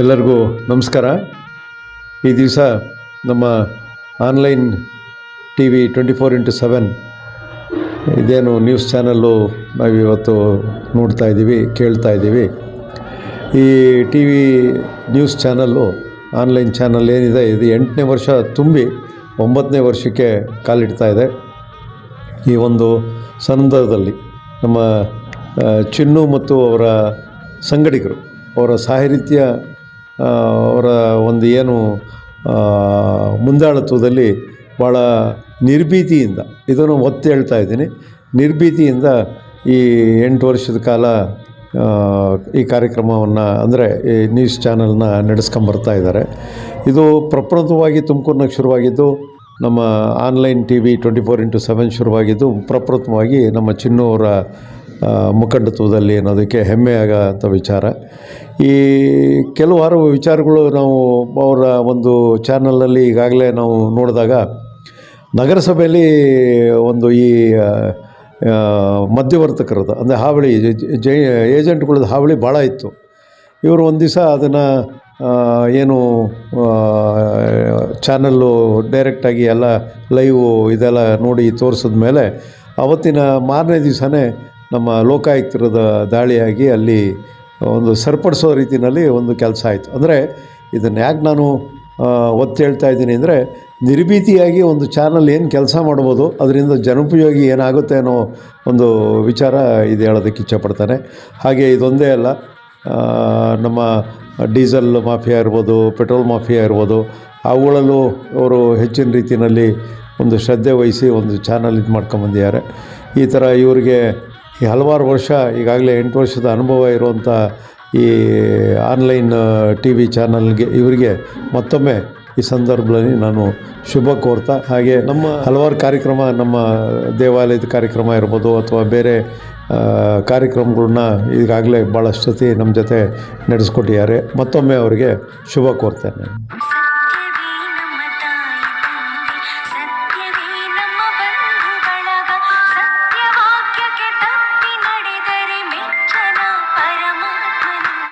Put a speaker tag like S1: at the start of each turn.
S1: ಎಲ್ಲರಿಗೂ ನಮಸ್ಕಾರ. ಈ ದಿವಸ ನಮ್ಮ online T V twenty four into seven ಇದೇನು ನ್ಯೂಸ್ ಚಾನಲ್ಲು ನಾವಿವತ್ತು ನೋಡ್ತಾ ಇದ್ದೀವಿ, ಕೇಳ್ತಾ ಇದ್ದೀವಿ. ಈ T V news channel, online channel ಏನಿದೆ, ಇದು ಎಂಟನೇ ವರ್ಷ ತುಂಬಿ ಒಂಬತ್ತನೇ ವರ್ಷಕ್ಕೆ ಕಾಲಿಡ್ತಾ ಇದೆ. ಈ ಒಂದು ಸಂದರ್ಭದಲ್ಲಿ ನಮ್ಮ ಚಿನ್ನು ಮತ್ತು ಅವರ ಸಂಗಡಿಗರು, ಅವರ ಸಾಹಿತ್ಯ ಅವರ ಒಂದು ಏನು ಮುಂದಾಳತ್ವದಲ್ಲಿ ಭಾಳ ನಿರ್ಭೀತಿಯಿಂದ, ಇದನ್ನು ಒತ್ತಿ ಹೇಳ್ತಾ ಇದ್ದೀನಿ. ನಿರ್ಭೀತಿಯಿಂದ ಈ ಎಂಟು ವರ್ಷದ ಕಾಲ ಈ ಕಾರ್ಯಕ್ರಮವನ್ನು, ಅಂದರೆ ಈ ನ್ಯೂಸ್ ಚಾನಲ್ನ ನಡೆಸ್ಕೊಂಬರ್ತಾ ಇದ್ದಾರೆ. ಇದು ಪ್ರಪ್ರಥಮವಾಗಿ ತುಮಕೂರಿನಾಗ ಶುರುವಾಗಿದ್ದು, ನಮ್ಮ online T V twenty four into seven ಶುರುವಾಗಿದ್ದು, ಪ್ರಪ್ರಥಮವಾಗಿ ನಮ್ಮ ಚಿನ್ನು ಅವರ ಮುಖಂಡತ್ವದಲ್ಲಿ ಅನ್ನೋದಕ್ಕೆ ಹೆಮ್ಮೆಯಾಗಂಥ ವಿಚಾರ. ಈ ಕೆಲವಾರು ವಿಚಾರಗಳು ನಾವು ಅವರ ಒಂದು ಚಾನಲಲ್ಲಿ ಈಗಾಗಲೇ ನಾವು ನೋಡಿದಾಗ ನಗರಸಭೆಯಲ್ಲಿ ಒಂದು ಈ ಮಧ್ಯವರ್ತಕರದ್ದು, ಅಂದರೆ ಹಾವಳಿ, ಜೈ ಏಜೆಂಟ್ಗಳದ್ದು ಹಾವಳಿ ಭಾಳ ಇತ್ತು. ಇವರು ಒಂದು ದಿವಸ ಅದನ್ನು ಏನು ಚಾನಲ್ಲು ಡೈರೆಕ್ಟಾಗಿ ಎಲ್ಲ ಲೈವು ಇದೆಲ್ಲ ನೋಡಿ ತೋರಿಸಿದ ಮೇಲೆ ಅವತ್ತಿನ ಮಾರನೇ ದಿವಸನೇ ನಮ್ಮ ಲೋಕಾಯುಕ್ತರದ ದಾಳಿಯಾಗಿ ಅಲ್ಲಿ ಒಂದು ಸರಿಪಡಿಸೋ ರೀತಿಯಲ್ಲಿ ಒಂದು ಕೆಲಸ ಆಯಿತು. ಅಂದರೆ ಇದನ್ನು ಯಾಕೆ ನಾನು ಒತ್ತಿ ಹೇಳ್ತಾ ಇದ್ದೀನಿ ಅಂದರೆ ನಿರ್ಭೀತಿಯಾಗಿ ಒಂದು ಚಾನಲ್ ಏನು ಕೆಲಸ ಮಾಡ್ಬೋದು, ಅದರಿಂದ ಜನೋಪಯೋಗಿ ಏನಾಗುತ್ತೆ ಅನ್ನೋ ಒಂದು ವಿಚಾರ ಇದು ಹೇಳೋದಕ್ಕೆ ಇಚ್ಛಪಡ್ತಾನೆ. ಹಾಗೆ ಇದೊಂದೇ ಅಲ್ಲ ನಮ್ಮ ಡೀಸೆಲ್ ಮಾಫಿಯಾ ಇರ್ಬೋದು, ಪೆಟ್ರೋಲ್ ಮಾಫಿಯಾ ಇರ್ಬೋದು, ಅವುಗಳಲ್ಲೂ ಅವರು ಹೆಚ್ಚಿನ ರೀತಿಯಲ್ಲಿ ಒಂದು ಶ್ರದ್ಧೆ ವಹಿಸಿ ಒಂದು ಚಾನಲ್ ಇದು ಮಾಡ್ಕೊಂಬಂದಿದ್ದಾರೆ ಈ ಥರ ಇವರಿಗೆ ಈ ಹಲವಾರು ವರ್ಷ, ಈಗಾಗಲೇ ಎಂಟು ವರ್ಷದ ಅನುಭವ ಇರುವಂಥ ಈ ಆನ್ಲೈನ್ ಟಿ ವಿ ಚಾನಲ್ಗೆ ಇವರಿಗೆ ಮತ್ತೊಮ್ಮೆ ಈ ಸಂದರ್ಭದಲ್ಲಿ ನಾನು ಶುಭ ಕೋರ್ತಾ, ಹಾಗೆ ನಮ್ಮ ಹಲವಾರು ಕಾರ್ಯಕ್ರಮ, ನಮ್ಮ ದೇವಾಲಯದ ಕಾರ್ಯಕ್ರಮ ಇರ್ಬೋದು ಅಥವಾ ಬೇರೆ ಕಾರ್ಯಕ್ರಮಗಳನ್ನ ಈಗಾಗಲೇ ಭಾಳಷ್ಟು ಸತಿ ನಮ್ಮ ಜೊತೆ ನಡೆಸ್ಕೊಟ್ಟಿದ್ದಾರೆ. ಮತ್ತೊಮ್ಮೆ ಅವರಿಗೆ ಶುಭ ಕೋರ್ತೇನೆ.